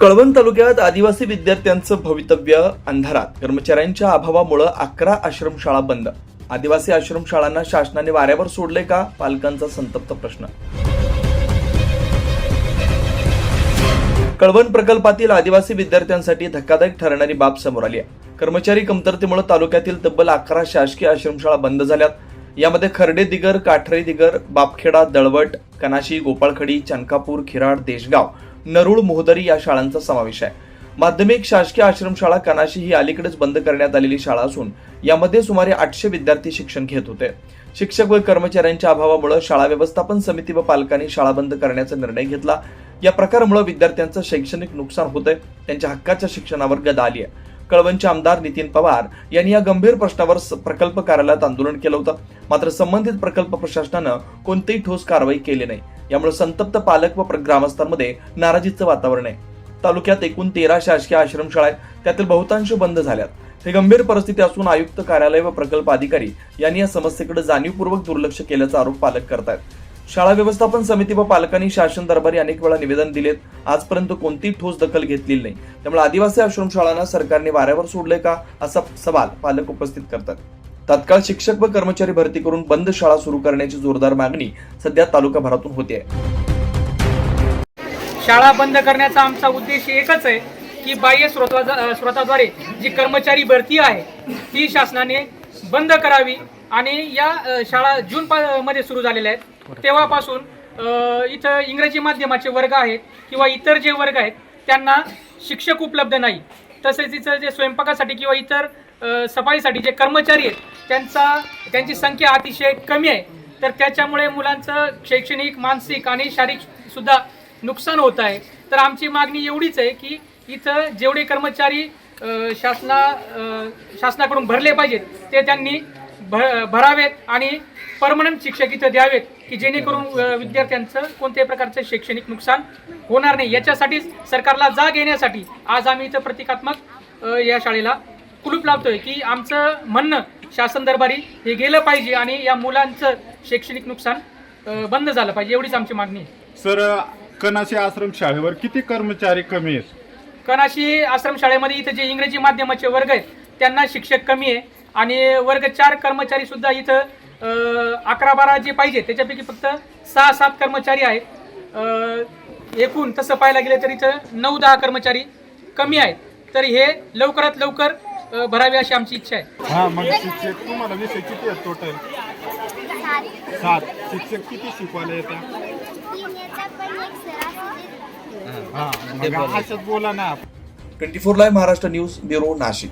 कळवण तालुक्यात आदिवासी विद्यार्थ्यांचं भवितव्य अंधारात. कर्मचाऱ्यांच्या अभावामुळं अकरा आश्रमशाळा बंद. आदिवासी आश्रमशाळांना शासनाने वाऱ्यावर सोडले का? पालकांचा संतप्त प्रश्न. कळवण प्रकल्पातील आदिवासी विद्यार्थ्यांसाठी धक्कादायक ठरणारी बाब समोर आली आहे. कर्मचारी कमतरतेमुळे तालुक्यातील तब्बल अकरा शासकीय आश्रमशाळा बंद झाल्यात. यामध्ये खर्डे दिगर काठरी दिगर बापखेडा दळवट कनाशी गोपाळखडी चनकापूर खिराड देशगाव नरुळ मोहदरी या शाळांचा समावेश आहे. माध्यमिक शासकीय आश्रमशाळा कनाशी ही अलीकडेच बंद करण्यात आलेली शाळा असून यामध्ये सुमारे आठशे विद्यार्थी शिक्षण घेत होते. शिक्षक व कर्मचाऱ्यांच्या अभावामुळे शाळा व्यवस्थापन समिती व पालकांनी शाळा बंद करण्याचा निर्णय घेतला. या प्रकारामुळे विद्यार्थ्यांचं शैक्षणिक नुकसान होतंय त्यांच्या हक्काच्या शिक्षणावर गदा आली आहे. कळवणचे आमदार नितीन पवार यांनी या गंभीर प्रश्नावर प्रकल्प कार्यालयात आंदोलन केलं होतं. मात्र संबंधित प्रकल्प प्रशासनानं कोणतीही ठोस कारवाई केली नाही. यामुळे संतप्त पालक व ग्रामस्थांमध्ये नाराजीचं वातावरण आहे. तालुक्यात एकूण तेरा शासकीय आश्रमशाळा आहेत. त्यातील बहुतांश बंद झाल्यात. हे गंभीर परिस्थिती असून आयुक्त कार्यालय व प्रकल्प अधिकारी यांनी या समस्येकडे जाणीवपूर्वक दुर्लक्ष केल्याचा आरोप पालक करतायत. शाळा व्यवस्थापन समिती व पालकांनी शासन दरबारी अनेक वेळा निवेदन दिलेत. आजपर्यंत कोणतीही ठोस दखल घेतलेली नाही. त्यामुळे आदिवासी आश्रमशाळांना सरकारने वाऱ्यावर सोडले का? असा सवाल पालक उपस्थित करतात. तात्काळ शिक्षक व कर्मचारी भरती करून बंद शाळा सुरू करण्याची जोरदार मागणी सध्या तालुकाभरातून होते शाळा बंद करण्याचा आमचा उद्देश एकच आहे की बाह्य स्रोता स्रोताद्वारे जी कर्मचारी भरती आहे ती शासनाने बंद करावी आणि या शाळा जून पा- मध्ये सुरू झालेल्या आहेत. तेव्हापासून अ, इथं इंग्रजी माध्यमाचे वर्ग आहेत किंवा इतर जे वर्ग आहेत त्यांना शिक्षक उपलब्ध नाही. तसेच इथं जे स्वयंपाकासाठी किंवा इतर सफाईसाठी जे कर्मचारी आहेत त्यांचा त्यांची संख्या अतिशय कमी आहे. तर त्याच्यामुळे मुलांचं शैक्षणिक मानसिक आणि शारीरिक सुद्धा नुकसान होत आहे. तर आमची मागणी एवढीच आहे की इथं जेवढे कर्मचारी शासना शासनाकडून भरले पाहिजेत ते त्यांनी भ भरावेत आणि परमनंट शिक्षक इथं द्यावेत की जेणेकरून विद्यार्थ्यांचं कोणत्याही प्रकारचं शैक्षणिक नुकसान होणार नाही. याच्यासाठीच सरकारला जाग येण्यासाठी आज आम्ही इथं प्रतिकात्मक या शाळेला कुलूप लावतोय की आमचं म्हणणं शासन दरबारी हे गेलं पाहिजे आणि या मुलांचं शैक्षणिक नुकसान बंद झालं पाहिजे. एवढीच आमची मागणी आहे. सर कनाशी आश्रम शाळेवर किती कर्मचारी कमी आहेत? कनाशी आश्रमशाळेमध्ये इथं जे इंग्रजी माध्यमाचे वर्ग आहेत त्यांना शिक्षक कमी आहे. आणि वर्ग चार कर्मचारी सुद्धा इथं अकरा बारा जे पाहिजे त्याच्यापैकी फक्त सहा सात कर्मचारी आहेत. एकूण तसं पाहायला गेलं तर इथं नऊ दहा कर्मचारी कमी आहेत. तर हे लवकरात लवकर भरावे अशी आमची इच्छा आहे. हा मग शिक्षक तुम्हाला विषय किती आहेत टोटल सात. शिक्षक किती शिकवायला येतात? तीन याचा पण एक सरासरी हा बोला ना. Twenty four live Maharashtra news bureau Nashik.